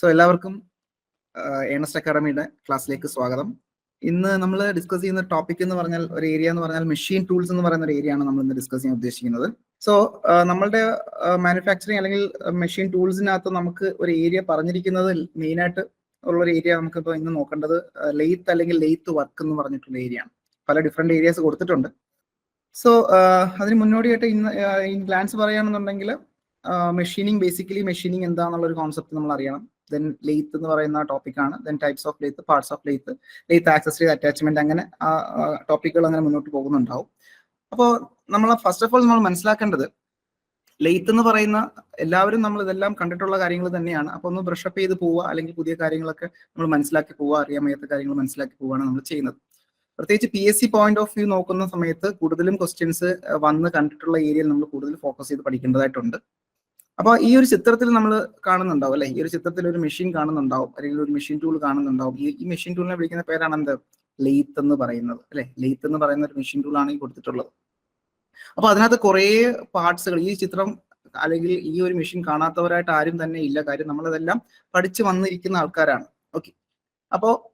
So എല്ലാവർക്കും Ernest അക്കാഡമിയുടെ ക്ലാസ്സിലേക്ക് സ്വാഗതം. ഇന്ന് നമ്മൾ ഡിസ്കസ് ചെയ്യുന്ന ടോപ്പിക് എന്ന് പറഞ്ഞാൽ ഒരു ഏരിയ എന്ന് പറഞ്ഞാൽ മെഷീൻ ടൂൾസ് എന്ന് പറയുന്ന ഒരു ഏരിയ ആണ് നമ്മൾ ഇന്ന് ഡിസ്കസ് ചെയ്യാൻ ഉദ്ദേശിക്കുന്നത്. സോ നമ്മളുടെ മാനുഫാക്ചറിങ് അല്ലെങ്കിൽ മെഷീൻ ടൂൾസിനകത്ത് നമുക്ക് ഒരു ഏരിയ പറഞ്ഞിരിക്കുന്നത് മെയിനായിട്ട് ഉള്ള ഒരു ഏരിയ നമുക്ക് ഇപ്പോൾ ഇന്ന് നോക്കേണ്ടത് ലെയ്ത്ത് അല്ലെങ്കിൽ ലെയ്ത്ത് വർക്ക് എന്ന് പറഞ്ഞിട്ടുള്ള ഏരിയ ആണ്. പല ഡിഫറെന്റ് ഏരിയാസ് കൊടുത്തിട്ടുണ്ട്. സോ അതിന് മുന്നോടിയായിട്ട് ഇന്ന് ഇൻ ഗ്ലാൻസ് പറയുകയാണെന്നുണ്ടെങ്കിൽ മെഷീനിങ് ബേസിക്കലി മെഷീനിങ് എന്താണെന്നുള്ള ഒരു കോൺസെപ്റ്റ് നമ്മൾ അറിയണം ദെൻ ലെയ്ത്ത് എന്ന് പറയുന്ന ടോപ്പിക്കാണ് then types of lathe parts of lathe lathe accessory attachment അങ്ങനെ ആ ടോപ്പിക്കുകൾ അങ്ങനെ മുന്നോട്ട് പോകുന്നുണ്ടാവും. അപ്പോൾ നമ്മൾ ഫസ്റ്റ് ഓഫ് ഓൾ നമ്മൾ മനസ്സിലാക്കേണ്ടത് ലെയ്ത്ത് എന്ന് പറയുന്ന എല്ലാവരും നമ്മൾ ഇതെല്ലാം കണ്ടിട്ടുള്ള കാര്യങ്ങൾ തന്നെയാണ്. അപ്പൊ ഒന്ന് ബ്രഷപ്പ് ചെയ്ത് പോവുക അല്ലെങ്കിൽ പുതിയ കാര്യങ്ങളൊക്കെ നമ്മൾ മനസ്സിലാക്കി പോവുക അറിയാൻ വയ്യാത്ത കാര്യങ്ങൾ മനസ്സിലാക്കി പോവുകയാണ് നമ്മൾ ചെയ്യുന്നത്. പ്രത്യേകിച്ച് P S C point of view നോക്കുന്ന സമയത്ത് കൂടുതലും ക്വസ്റ്റ്യൻസ് വന്ന് കണ്ടിട്ടുള്ള ഏരിയയിൽ നമ്മൾ കൂടുതൽ ഫോക്കസ് ചെയ്ത് പഠിക്കേണ്ടതായിട്ടുണ്ട്. അപ്പോൾ ഈ ഒരു ചിത്രത്തിൽ നമ്മൾ കാണുന്നുണ്ടാവും അല്ലെ? ഈ ഒരു ചിത്രത്തിൽ ഒരു മെഷീൻ കാണുന്നുണ്ടാവും. അല്ലെങ്കിൽ ഒരു മെഷീൻ ടൂൾ കാണുന്നുണ്ടാവും. ഈ ഈ മെഷീൻ ടൂളിനെ വിളിക്കുന്ന പേരാണ് എന്ത്? ലെയ്ത്ത് എന്ന് പറയുന്നത്. അല്ലെ? ലെയ്ത്ത് എന്ന് പറയുന്ന ഒരു മെഷീൻ ടൂൾ ആണ് ഈ കൊടുത്തിട്ടുള്ളത്. അപ്പൊ അതിനകത്ത് കുറേ പാർട്സുകൾ ഈ ചിത്രം അല്ലെങ്കിൽ ഈ ഒരു മെഷീൻ കാണാത്തവരായിട്ട് ആരും തന്നെ ഇല്ല. കാര്യം നമ്മളതെല്ലാം പഠിച്ചു വന്നിരിക്കുന്ന ആൾക്കാരാണ്. ഓക്കെ അപ്പോ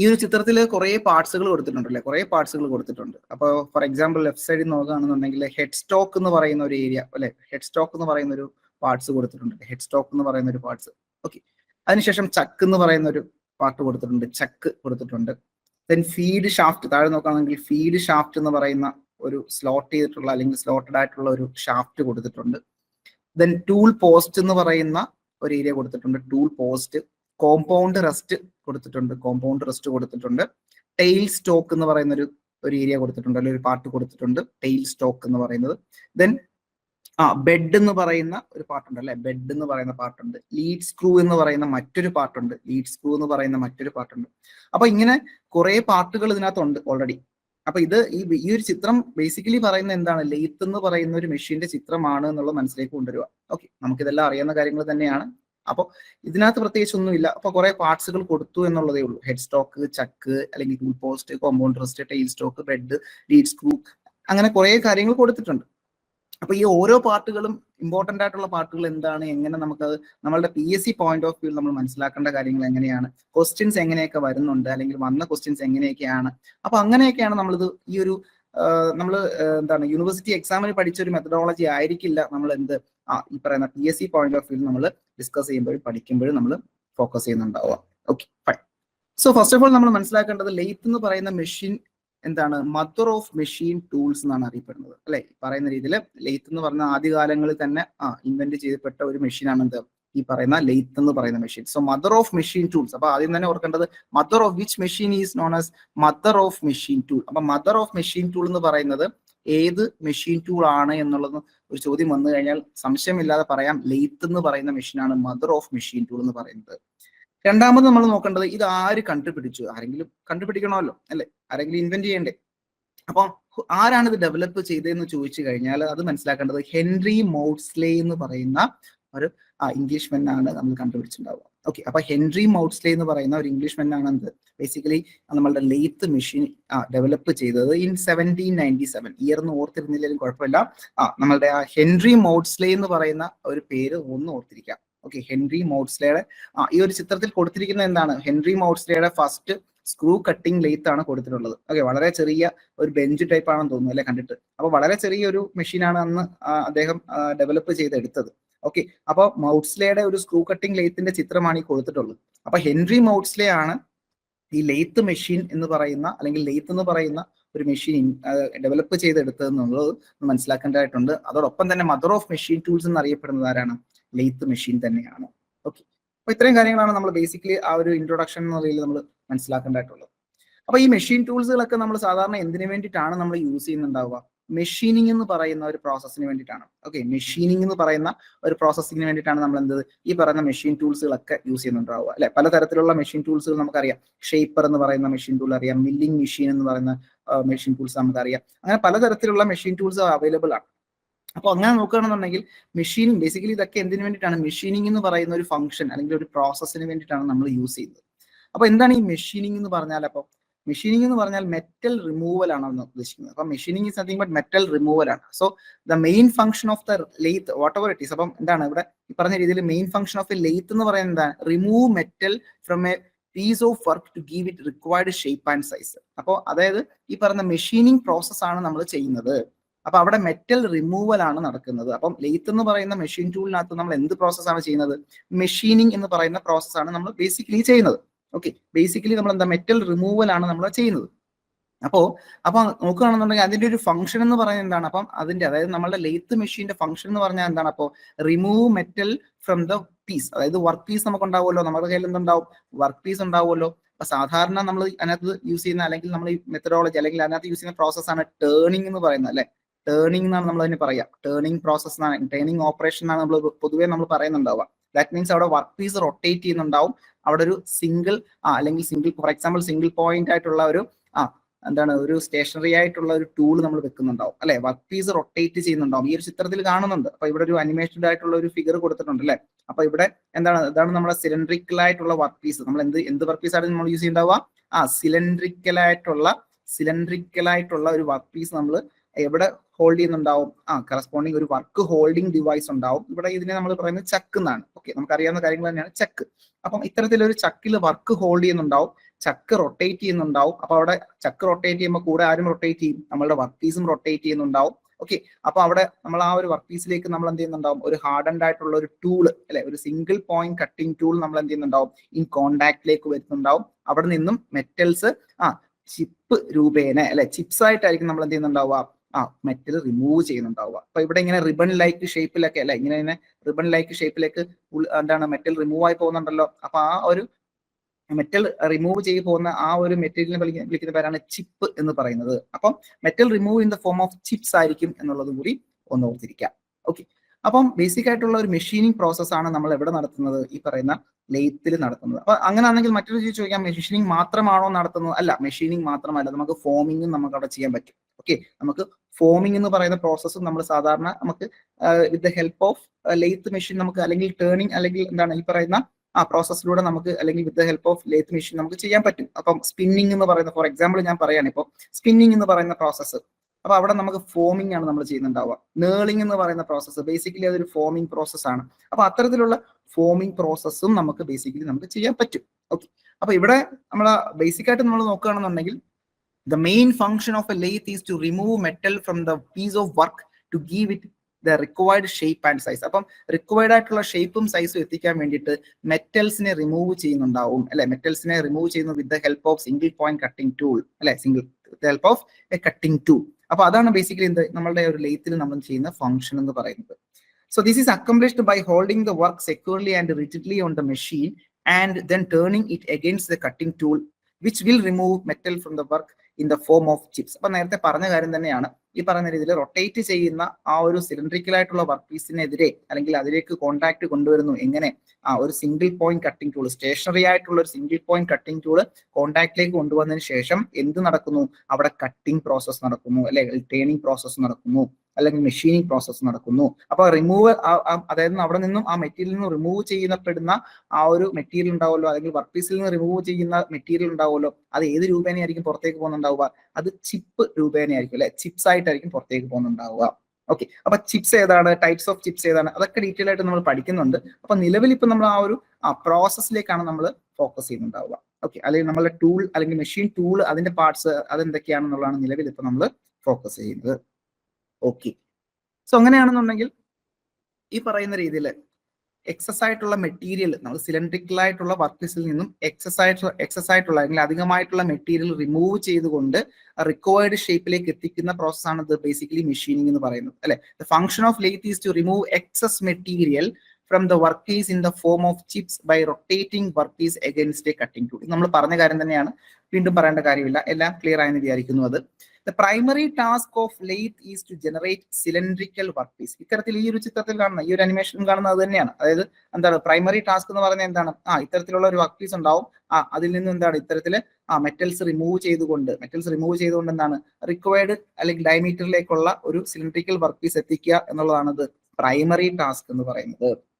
ഈ ഒരു ചിത്രത്തിൽ കുറേ പാർട്സുകൾ കൊടുത്തിട്ടുണ്ട് അല്ലേ കുറേ പാർട്സുകൾ കൊടുത്തിട്ടുണ്ട്. അപ്പോൾ ഫോർ എക്സാമ്പിൾ ലെഫ്റ്റ് സൈഡിൽ നോക്കുകയാണെന്നുണ്ടെങ്കിൽ ഹെഡ് സ്റ്റോക്ക് എന്ന് പറയുന്ന ഒരു ഏരിയ അല്ലെ? ഹെഡ് സ്റ്റോക്ക് എന്ന് പറയുന്ന ഒരു പാർട്സ് കൊടുത്തിട്ടുണ്ട്. ഹെഡ് സ്റ്റോക്ക് എന്ന് പറയുന്ന ഒരു പാർട്സ് ഓക്കെ അതിനുശേഷം ചക്ക് എന്ന് പറയുന്ന ഒരു പാർട്ട് കൊടുത്തിട്ടുണ്ട്. ചക്ക് കൊടുത്തിട്ടുണ്ട്. ദെൻ ഫീഡ് ഷാഫ്റ്റ് താഴെ നോക്കുകയാണെങ്കിൽ ഫീഡ് ഷാഫ്റ്റ് എന്ന് പറയുന്ന ഒരു സ്ലോട്ട് ചെയ്തിട്ടുള്ള അല്ലെങ്കിൽ സ്ലോട്ടഡ് ആയിട്ടുള്ള ഒരു ഷാഫ്റ്റ് കൊടുത്തിട്ടുണ്ട്. ദെൻ ടൂൾ പോസ്റ്റ് എന്ന് പറയുന്ന ഒരു ഏരിയ കൊടുത്തിട്ടുണ്ട്. ടൂൾ പോസ്റ്റ് കോമ്പൗണ്ട് റെസ്റ്റ് കൊടുത്തിട്ടുണ്ട് കോമ്പൗണ്ട് റെസ്റ്റ് കൊടുത്തിട്ടുണ്ട്. ടെയിൽ സ്റ്റോക്ക് എന്ന് പറയുന്ന ഒരു ഒരു ഏരിയ കൊടുത്തിട്ടുണ്ട് അല്ലെങ്കിൽ ഒരു പാർട്ട് കൊടുത്തിട്ടുണ്ട് ടെയിൽ സ്റ്റോക്ക് എന്ന് പറയുന്നത്. ദെൻ ആ ബെഡ് എന്ന് പറയുന്ന ഒരു പാർട്ടുണ്ട് അല്ലെ? ബെഡ് എന്ന് പറയുന്ന പാർട്ടുണ്ട് ലീഡ് സ്ക്രൂ എന്ന് പറയുന്ന മറ്റൊരു പാർട്ടുണ്ട് ലീഡ് സ്ക്രൂ എന്ന് പറയുന്ന മറ്റൊരു പാർട്ടുണ്ട് അപ്പൊ ഇങ്ങനെ കുറെ പാർട്ടുകൾ ഇതിനകത്തുണ്ട് ഓൾറെഡി അപ്പൊ ഇത് ഈ ഈ ഒരു ചിത്രം ബേസിക്കലി പറയുന്ന എന്താണ്? ലെയ്ത്ത് എന്ന് പറയുന്ന ഒരു മെഷീന്റെ ചിത്രമാണ് എന്നുള്ളത് മനസ്സിലേക്ക് കൊണ്ടുവരിക. ഓക്കെ നമുക്കിതെല്ലാം അറിയാവുന്ന കാര്യങ്ങൾ തന്നെയാണ്. അപ്പോൾ ഇതിനകത്ത് പ്രത്യേകിച്ച് ഒന്നുമില്ല അപ്പോൾ കുറേ പാർട്സുകൾ കൊടുത്തു എന്നുള്ളതേ ഉള്ളൂ. ഹെഡ് സ്റ്റോക്ക് ചക്ക് അല്ലെങ്കിൽ tool post compound rest tail stock bed lead screw അങ്ങനെ കുറേ കാര്യങ്ങൾ കൊടുത്തിട്ടുണ്ട്. അപ്പോൾ ഈ ഓരോ പാർട്ടുകളും ഇമ്പോർട്ടന്റ് ആയിട്ടുള്ള പാർട്ടുകൾ എന്താണ്? എങ്ങനെ നമുക്കത് നമ്മളുടെ P S C point of view നമ്മൾ മനസ്സിലാക്കേണ്ട കാര്യങ്ങൾ എങ്ങനെയാണ്? ക്വസ്റ്റ്യൻസ് എങ്ങനെയൊക്കെ വരുന്നുണ്ട്? അല്ലെങ്കിൽ വന്ന ക്വസ്റ്റ്യൻസ് എങ്ങനെയൊക്കെയാണ്? അപ്പോൾ അങ്ങനെയൊക്കെയാണ് നമ്മളിത് ഈ ഒരു നമ്മൾ എന്താണ് യൂണിവേഴ്സിറ്റി എക്സാമിന് പഠിച്ച ഒരു മെത്തഡോളജി ആയിരിക്കില്ല നമ്മൾ എന്ത് ഈ പറയുന്ന P S C point of view നമ്മൾ ഡിസ്കസ് ചെയ്യുമ്പോഴും പഠിക്കുമ്പോഴും നമ്മൾ focus ചെയ്യുന്നുണ്ടാവുക. Okay fine so first of all നമ്മൾ മനസ്സിലാക്കേണ്ടത് ലെയ്ത്ത് എന്ന് പറയുന്ന മെഷീൻ എന്താണ്? മദർ ഓഫ് മെഷീൻ ടൂൾസ് എന്നാണ് അറിയപ്പെടുന്നത്. അല്ലെ? പറയുന്ന രീതിയിൽ ലെയ്ത്ത് എന്ന് പറഞ്ഞ ആദ്യകാലങ്ങളിൽ തന്നെ ആ ഇൻവെന്റ് ചെയ്യപ്പെട്ട ഒരു മെഷീനാണ് എന്ത്? ഈ പറയുന്ന ലെയ്ത്ത് എന്ന് പറയുന്ന machine so mother of machine tools അപ്പൊ ആദ്യം തന്നെ ഓർക്കേണ്ടത് mother of which machine is known as mother of machine tool അപ്പൊ മദർ ഓഫ് മെഷീൻ ടൂൾ എന്ന് പറയുന്നത് ഏത് മെഷീൻ ടൂൾ ആണ് എന്നുള്ളത് ഒരു ചോദ്യം വന്നു കഴിഞ്ഞാൽ സംശയമില്ലാതെ പറയാം. ലെയ്ത്ത് എന്ന് പറയുന്ന മെഷീനാണ് മദർ ഓഫ് മെഷീൻ ടൂൾ എന്ന് പറയുന്നത്. രണ്ടാമത് നമ്മൾ നോക്കേണ്ടത് ഇത് ആര് കണ്ടുപിടിച്ചു? ആരെങ്കിലും കണ്ടുപിടിക്കണമല്ലോ അല്ലെ? ആരെങ്കിലും ഇൻവെന്റ് ചെയ്യണ്ടേ? അപ്പം ആരാണ് ഇത് ഡെവലപ്പ് ചെയ്തതെന്ന് ചോദിച്ചു കഴിഞ്ഞാൽ അത് മനസ്സിലാക്കേണ്ടത് ഹെൻറി മൗട്ട്സ്ലേ എന്ന് പറയുന്ന ഒരു ഇംഗ്ലീഷ് മെൻ ആണ് നമ്മൾ കണ്ടുപിടിച്ചിട്ടുണ്ടാവുക. ഓക്കെ അപ്പൊ ഹെൻറി മൗട്ട്സ്ലേ എന്ന് പറയുന്ന ഒരു ഇംഗ്ലീഷ് മെൻ ആണ് എന്ത് ബേസിക്കലി നമ്മളുടെ ലെയ്ത്ത് മെഷീൻ ഡെവലപ്പ് ചെയ്തത് in seventeen ninety seven year എന്ന് ഓർത്തിരുന്നില്ലെങ്കിലും കുഴപ്പമില്ല. ആ നമ്മളുടെ ആ ഹെൻറി മൗട്ട്സ്ലേ എന്ന് പറയുന്ന ഒരു പേര് ഒന്ന് ഓർത്തിരിക്കാം. ഓക്കെ ഹെൻറി മൗട്ട്സ്ലേയുടെ ആ ഈ ഒരു ചിത്രത്തിൽ കൊടുത്തിരിക്കുന്നത് എന്താണ്? ഹെൻറി മൗട്ട്സ്ലേയുടെ ഫസ്റ്റ് സ്ക്രൂ കട്ടിംഗ് ലെയ്ത്ത് ആണ് കൊടുത്തിട്ടുള്ളത്. ഓക്കെ വളരെ ചെറിയ ഒരു ബെഞ്ച് ടൈപ്പ് ആണെന്ന് തോന്നുന്നു അല്ലെ? കണ്ടിട്ട്. അപ്പൊ വളരെ ചെറിയ ഒരു മെഷീനാണ് അന്ന് അദ്ദേഹം ഡെവലപ്പ് ചെയ്തെടുത്തത്. ഓക്കെ. അപ്പോൾ മൗട്ട്സ്ലേയുടെ ഒരു സ്ക്രൂ കട്ടിംഗ് ലെയ്ത്തിന്റെ ചിത്രമാണ് ഈ കൊടുത്തിട്ടുള്ളത്. അപ്പൊ ഹെൻറി മൗട്ട്സ്ലേ ആണ് ഈ ലെയ്ത്ത് മെഷീൻ എന്ന് പറയുന്ന അല്ലെങ്കിൽ ലെയ്ത്ത് എന്ന് പറയുന്ന ഒരു മെഷീൻ ഡെവലപ്പ് ചെയ്തെടുത്തതെന്നുള്ളത് മനസ്സിലാക്കേണ്ടതായിട്ടുണ്ട്. അതോടൊപ്പം തന്നെ മദർ ഓഫ് മെഷീൻ ടൂൾസ് എന്ന് അറിയപ്പെടുന്നത് ആരാണ്? ലെയ്ത്ത് മെഷീൻ തന്നെയാണ്. ഓക്കെ. അപ്പൊ ഇത്രയും കാര്യങ്ങളാണ് നമ്മൾ ബേസിക്കലി ആ ഒരു ഇൻട്രൊഡക്ഷൻ എന്ന നിലയിൽ നമ്മൾ മനസ്സിലാക്കേണ്ടതായിട്ടുള്ളത്. അപ്പൊ ഈ മെഷീൻ ടൂൾസുകളൊക്കെ നമ്മൾ സാധാരണ എന്തിനു വേണ്ടിയിട്ടാണ് നമ്മൾ യൂസ് ചെയ്യുന്നുണ്ടാവുക? മെഷീനിങ് എന്ന് പറയുന്ന ഒരു പ്രോസസ്സിന് വേണ്ടിയിട്ടാണ്. ഓക്കെ മെഷീനിങ് എന്ന് പറയുന്ന ഒരു പ്രോസസ്സിന് വേണ്ടിയിട്ടാണ് നമ്മൾ എന്ത് ഈ പറയുന്ന മെഷീൻ ടൂൾസുകളൊക്കെ യൂസ് ചെയ്യുന്നുണ്ടാവുക അല്ലെ? പലതരത്തിലുള്ള മെഷീൻ ടൂൾസുകൾ നമുക്കറിയാം. ഷേപ്പർ എന്ന് പറയുന്ന മെഷീൻ ടൂൾ അറിയാം. മില്ലിംഗ് മെഷീൻ എന്ന് പറയുന്ന മെഷീൻ ടൂൾസ് നമുക്കറിയാം. അങ്ങനെ പലതരത്തിലുള്ള മെഷീൻ ടൂൾസ് അവൈലബിൾ ആണ്. അപ്പൊ അങ്ങനെ നോക്കുകയാണെന്നുണ്ടെങ്കിൽ മെഷീനിങ് ബേസിക്കലി ഇതൊക്കെ എന്തിനു വേണ്ടിയിട്ടാണ്? മെഷീനിങ് എന്ന് പറയുന്ന ഒരു ഫംഗ്ഷൻ അല്ലെങ്കിൽ ഒരു പ്രോസസ്സിന് വേണ്ടിയിട്ടാണ് നമ്മൾ യൂസ് ചെയ്യുന്നത്. അപ്പൊ എന്താണ് ഈ മെഷീനിങ് എന്ന് പറഞ്ഞാൽ? അപ്പോൾ മെഷീനിങ് എന്ന് പറഞ്ഞാൽ മെറ്റൽ റിമൂവൽ ആണ് എന്ന് ഉദ്ദേശിക്കുന്നത്. അപ്പം machining is nothing but metal removal ആണ്. So the main function of the lathe whatever it is അപ്പം എന്താണ് ഇവിടെ ഈ പറഞ്ഞ രീതിയിൽ main function of a lathe എന്ന് പറയുന്നത് എന്താണ് remove metal from a piece of work to give it required shape and size അപ്പോൾ അതായത് ഈ പറഞ്ഞ മെഷീനിങ് പ്രോസസ് ആണ് നമ്മൾ ചെയ്യുന്നത്. അപ്പൊ അവിടെ മെറ്റൽ റിമൂവൽ ആണ് നടക്കുന്നത്. അപ്പം ലെയ്ത്ത് എന്ന് പറയുന്ന മെഷീൻ ടൂളിനകത്ത് നമ്മൾ എന്ത് പ്രോസസ്സാണ് ചെയ്യുന്നത്? മെഷീനിങ് എന്ന് പറയുന്ന പ്രോസസ്സാണ് നമ്മൾ ബേസിക്കലി ചെയ്യുന്നത്. ഓക്കെ ബേസിക്കലി നമ്മൾ എന്താ മെറ്റൽ റിമൂവൽ ആണ് നമ്മൾ ചെയ്യുന്നത്. അപ്പോൾ അപ്പോൾ നോക്കുകയാണെന്നുണ്ടെങ്കിൽ അതിന്റെ ഒരു ഫംഗ്ഷൻ എന്ന് പറയുന്നത് എന്താണ്? അപ്പം അതിന്റെ അതായത് നമ്മളുടെ ലെയ്ത്ത് മെഷീന്റെ ഫംഗ്ഷൻ എന്ന് പറഞ്ഞാൽ എന്താണ്? അപ്പോൾ remove metal from the piece അതായത് വർക്ക് പീസ് നമുക്ക് ഉണ്ടാവുമല്ലോ നമ്മുടെ കയ്യിൽ എന്തുണ്ടാവും? വർക്ക് പീസ് ഉണ്ടാവുമല്ലോ. അപ്പൊ സാധാരണ നമ്മൾ അതിനകത്ത് യൂസ് ചെയ്യുന്ന അല്ലെങ്കിൽ നമ്മൾ ഈ മെത്തഡോളജി അല്ലെങ്കിൽ അതിനകത്ത് യൂസ് ചെയ്യുന്ന പ്രോസസ് ആണ് ടേണിംഗ് എന്ന് പറയുന്നത് അല്ലെ? ടേണിംഗ് എന്നാണ് നമ്മൾ അതിന് പറയാം. ടേണിംഗ് പ്രോസസ് എന്നാണ് ടേണിംഗ് ഓപ്പറേഷൻ എന്നാണ് നമ്മൾ പൊതുവേ നമ്മൾ പറയുന്നുണ്ടാവുക. ദാറ്റ് മീൻസ് അവിടെ വർക്ക് പീസ് റൊട്ടേറ്റ് ചെയ്യുന്നുണ്ടാവും. അവിടെ ഒരു സിംഗിൾ ആ അല്ലെങ്കിൽ single for example single point ആയിട്ടുള്ള ഒരു ആ എന്താണ് ഒരു സ്റ്റേഷനറി ആയിട്ടുള്ള ഒരു ടൂൾ നമ്മൾ വെക്കുന്നുണ്ടാവും. അല്ലെ? വർക്ക് പീസ് റൊട്ടേറ്റ് ചെയ്യുന്നുണ്ടാവും. ഈ ഒരു ചിത്രത്തിൽ കാണുന്നുണ്ട്. അപ്പൊ ഇവിടെ ഒരു അനിമേറ്റഡ് ആയിട്ടുള്ള ഒരു ഫിഗർ കൊടുത്തിട്ടുണ്ട് അല്ലെ? അപ്പൊ ഇവിടെ എന്താണ് ഇതാണ് നമ്മുടെ സിലിണ്ട്രിക്കൽ ആയിട്ടുള്ള വർക്ക് പീസ് നമ്മൾ എന്ത് എന്ത് വർക്ക് പീസ് ആണ് നമ്മൾ യൂസ് ചെയ്യുന്നുണ്ടാവുക? ആ സിലിണ്ട്രിക്കൽ ആയിട്ടുള്ള സിലിണ്ട്രിക്കൽ ആയിട്ടുള്ള ഒരു വർക്ക് പീസ് നമ്മൾ എവിടെ ഹോൾഡ് ചെയ്യുന്നുണ്ടാവും? ആ കറസ്പോണ്ടിങ് ഒരു വർക്ക് ഹോൾഡിംഗ് ഡിവൈസ് ഉണ്ടാവും. ഇവിടെ ഇതിനെ നമ്മൾ പറയുന്നത് ചക്ക് എന്നാണ്. ഓക്കെ നമുക്ക് അറിയാവുന്ന കാര്യങ്ങൾ തന്നെയാണ് ചക്ക്. അപ്പം ഇത്തരത്തിലൊരു ചക്കിൽ വർക്ക് ഹോൾഡ് ചെയ്യുന്നുണ്ടാവും. ചക്ക് റൊട്ടേറ്റ് ചെയ്യുന്നുണ്ടാവും. അപ്പൊ അവിടെ ചക്ക് റൊട്ടേറ്റ് ചെയ്യുമ്പോൾ കൂടെ ആരും റൊട്ടേറ്റ് ചെയ്യും. നമ്മളുടെ വർക്ക് പീസും റൊട്ടേറ്റ് ചെയ്യുന്നുണ്ടാവും. ഓക്കെ അപ്പൊ അവിടെ നമ്മൾ ആ ഒരു വർക്ക് പീസിലേക്ക് നമ്മൾ എന്ത് ചെയ്യുന്നുണ്ടാവും? ഒരു ഹാർഡൻഡ് ആയിട്ടുള്ള ഒരു ടൂൾ അല്ലെ? ഒരു സിംഗിൾ പോയിന്റ് കട്ടിംഗ് ടൂൾ നമ്മൾ എന്ത് ചെയ്യുന്നുണ്ടാവും? ഇൻ കോണ്ടാക്ടിലേക്ക് വരുന്നുണ്ടാവും. അവിടെ നിന്നും മെറ്റൽസ് ആ ചിപ്പ് രൂപേണ അല്ലെ? ചിപ്സ് ആയിട്ടായിരിക്കും നമ്മൾ എന്ത് ചെയ്യുന്നുണ്ടാവുക? ആ മെറ്റൽ റിമൂവ് ചെയ്യുന്നുണ്ടാവുക. അപ്പൊ ഇവിടെ ഇങ്ങനെ റിബൺ ലൈക്ക് ഷേപ്പിലൊക്കെ അല്ലെ? ഇങ്ങനെ ഇങ്ങനെ റിബൺ ലൈക്ക് ഷേപ്പിലേക്ക് എന്താണ് മെറ്റൽ റിമൂവ് ആയി പോകുന്നുണ്ടല്ലോ. അപ്പൊ ആ ഒരു മെറ്റൽ റിമൂവ് ചെയ്ത് പോകുന്ന ആ ഒരു മെറ്റീരിയലിനെ വിളിക്കുന്ന പേരാണ് ചിപ്പ് എന്ന് പറയുന്നത്. അപ്പം metal remove in the form of chips ആയിരിക്കും എന്നുള്ളത് കൂടി ഒന്ന് ഓർത്തിരിക്കാം ഓക്കെ അപ്പം ബേസിക് ആയിട്ടുള്ള ഒരു മെഷീനിങ് പ്രോസസ് ആണ് നമ്മൾ എവിടെ നടത്തുന്നത്? ഈ പറയുന്ന ലെയ്ത്തിൽ നടത്തുന്നത്. അപ്പൊ അങ്ങനെയാണെങ്കിൽ മറ്റൊരു ചോദിക്കാം മെഷീനിങ് മാത്രമാണോ നടത്തുന്നത്? അല്ല മെഷീനിങ് മാത്രമല്ല നമുക്ക് ഫോമിങ്ങും നമുക്ക് അവിടെ ചെയ്യാൻ പറ്റും. ഓക്കെ നമുക്ക് ഫോമിംഗ് എന്ന് പറയുന്ന പ്രോസസ്സ് നമ്മൾ സാധാരണ നമുക്ക് with the help of lathe machine നമുക്ക് അല്ലെങ്കിൽ ടേണിംഗ് അല്ലെങ്കിൽ എന്താണ് ഈ പറയുന്ന ആ പ്രോസസ്സിലൂടെ നമുക്ക് അല്ലെങ്കിൽ with the help of lathe machine നമുക്ക് ചെയ്യാൻ പറ്റും. അപ്പം സ്പിന്നിങ് എന്ന് പറയുന്ന ഫോർ എക്സാമ്പിൾ ഞാൻ പറയുകയാണ് ഇപ്പോൾ സ്പിന്നിങ് എന്ന് പറയുന്ന പ്രോസസ്സ് അപ്പൊ അവിടെ നമുക്ക് ഫോമിംഗ് ആണ് നമ്മൾ ചെയ്യുന്നുണ്ടാവുക. നേളിംഗ് എന്ന് പറയുന്ന പ്രോസസ്സ് ബേസിക്കലി അതൊരു ഫോമിംഗ് പ്രോസസ്സ് ആണ്. അപ്പൊ അത്തരത്തിലുള്ള ഫോമിംഗ് പ്രോസസ്സും നമുക്ക് ബേസിക്കലി നമുക്ക് ചെയ്യാൻ പറ്റും. ഓക്കെ അപ്പൊ ഇവിടെ നമ്മൾ ബേസിക് ആയിട്ട് നമ്മൾ നോക്കുകയാണെന്നുണ്ടെങ്കിൽ the main function of a lathe is to remove metal from the piece of work to give it the required shape and size അപ്പം റിക്വയർഡ് ആയിട്ടുള്ള ഷേപ്പും സൈസും എത്തിക്കാൻ വേണ്ടിയിട്ട് മെറ്റൽസിനെ റിമൂവ് ചെയ്യുന്നുണ്ടാവും. അല്ലെ? മെറ്റൽസിനെ റിമൂവ് ചെയ്യുന്നു with the help of single point cutting tool അല്ലെ? Single with help of a cutting tool അപ്പൊ അതാണ് ബേസിക്കലി എന്ത്? നമ്മളുടെ ഒരു ലെയ്ത്തിൽ നമ്മൾ ചെയ്യുന്ന ഫംഗ്ഷൻ എന്ന് പറയുന്നത്. So this is accomplished by holding the work securely and rigidly on the machine and then turning it against the cutting tool which will remove metal from the work in the form of chips അപ്പൊ നേരത്തെ പറഞ്ഞ കാര്യം തന്നെയാണ്. ഈ പറയുന്ന രീതിയിൽ rotate ചെയ്യുന്ന ആ ഒരു സിലിണ്ടറിക്കൽ ആയിട്ടുള്ള വർക്ക് പീസിനെതിരെ അല്ലെങ്കിൽ അതിലേക്ക് കോണ്ടാക്ട് കൊണ്ടുവരുന്നു എങ്ങനെ? ആ ഒരു single point cutting tool stationary ആയിട്ടുള്ള ഒരു സിംഗിൾ പോയിന്റ് കട്ടിംഗ് ടൂൾ കോണ്ടാക്റ്റിലേക്ക് കൊണ്ടുവന്നതിന് ശേഷം എന്ത് നടക്കുന്നു? അവിടെ കട്ടിംഗ് പ്രോസസ് നടക്കുന്നു അല്ലെ ടേണിംഗ് പ്രോസസ് നടക്കുന്നു. അല്ലെങ്കിൽ മെഷീനിങ് പ്രോസസ്സ് നടക്കുന്നു. അപ്പൊ റിമൂവ് അതായത് അവിടെ നിന്നും ആ മെറ്റീരിയൽ നിന്ന് റിമൂവ് ചെയ്യപ്പെടുന്ന ആ ഒരു മെറ്റീരിയൽ ഉണ്ടാവുമല്ലോ? അല്ലെങ്കിൽ വർക്ക് പീസിൽ നിന്ന് റിമൂവ് ചെയ്യുന്ന മെറ്റീരിയൽ ഉണ്ടാവുമല്ലോ? അത് ഏത് രൂപേണയായിരിക്കും പുറത്തേക്ക് പോകുന്നുണ്ടാവുക? അത് ചിപ്പ് രൂപേണയായിരിക്കും അല്ലെ? ചിപ്സ് ആയിട്ടായിരിക്കും പുറത്തേക്ക് പോകുന്നുണ്ടാവുക. ഓക്കെ അപ്പൊ ചിപ്സ് ഏതാണ്? ടൈപ്സ് ഓഫ് ചിപ്സ് ഏതാണ്? അതൊക്കെ ഡീറ്റെയിൽ ആയിട്ട് നമ്മൾ പഠിക്കുന്നുണ്ട്. അപ്പൊ നിലവിൽ ഇപ്പൊ നമ്മൾ ആ ഒരു പ്രോസസ്സിലേക്കാണ് നമ്മൾ ഫോക്കസ് ചെയ്യുന്നുണ്ടാവുക. ഓക്കെ അല്ലെങ്കിൽ നമ്മളുടെ ടൂൾ അല്ലെങ്കിൽ മെഷീൻ ടൂൾ അതിന്റെ പാർട്സ് അതെന്തൊക്കെയാണെന്നുള്ളതാണ് നിലവിൽ ഇപ്പൊ നമ്മൾ ഫോക്കസ് ചെയ്യുന്നത്. ഓക്കെ സോ അങ്ങനെയാണെന്നുണ്ടെങ്കിൽ ഈ പറയുന്ന രീതിയിൽ എക്സസ് ആയിട്ടുള്ള മെറ്റീരിയൽ നമ്മൾ സിലിണ്ടറിക്കലായിട്ടുള്ള ആയിട്ടുള്ള വർക്കീസിൽ നിന്നും എക്സസ് ആയിട്ടുള്ള എക്സസ് ആയിട്ടുള്ള അല്ലെങ്കിൽ അധികമായിട്ടുള്ള മെറ്റീരിയൽ റിമൂവ് ചെയ്തുകൊണ്ട് റിക്വയർഡ് ഷേപ്പിലേക്ക് എത്തിക്കുന്ന പ്രോസസ് ആണ് ഇത് ബേസിക്കലി മെഷീനിങ് എന്ന് പറയുന്നത്. അല്ലെ? The function of lathe is to remove excess material from the work piece in the form of chips by rotating work piece a cutting tool നമ്മൾ പറഞ്ഞ കാര്യം തന്നെയാണ്. വീണ്ടും പറയേണ്ട കാര്യമില്ല. എല്ലാം ക്ലിയർ ആയെന്ന് വിചാരിക്കുന്നു അത്. The primary task of lathe is to generate cylindrical work piece ഇത്തരത്തിൽ ഈ ഒരു ചിത്രത്തിൽ കാണുന്ന ഈ ഒരു അനിമേഷൻ കാണുന്നത് തന്നെയാണ്. അതായത് എന്താണ് പ്രൈമറി ടാസ്ക് എന്ന് പറഞ്ഞാൽ എന്താണ്? ആ ഇത്തരത്തിലുള്ള ഒരു വർക്ക് പീസ് ഉണ്ടാവും. ആ അതിൽ നിന്ന് എന്താണ് ഇത്തരത്തിൽ ആ മെറ്റൽസ് റിമൂവ് ചെയ്തുകൊണ്ട് മെറ്റൽസ് റിമൂവ് ചെയ്തുകൊണ്ട് എന്താണ് റിക്വയർഡ് അല്ലെങ്കിൽ ഡയമീറ്ററിലേക്കുള്ള ഒരു സിലിണ്ടറിക്കൽ വർക്ക് പീസ് എത്തിക്കുക എന്നുള്ളതാണ് ഇത് പ്രൈമറി ടാസ്ക് എന്ന് പറയുന്നത്.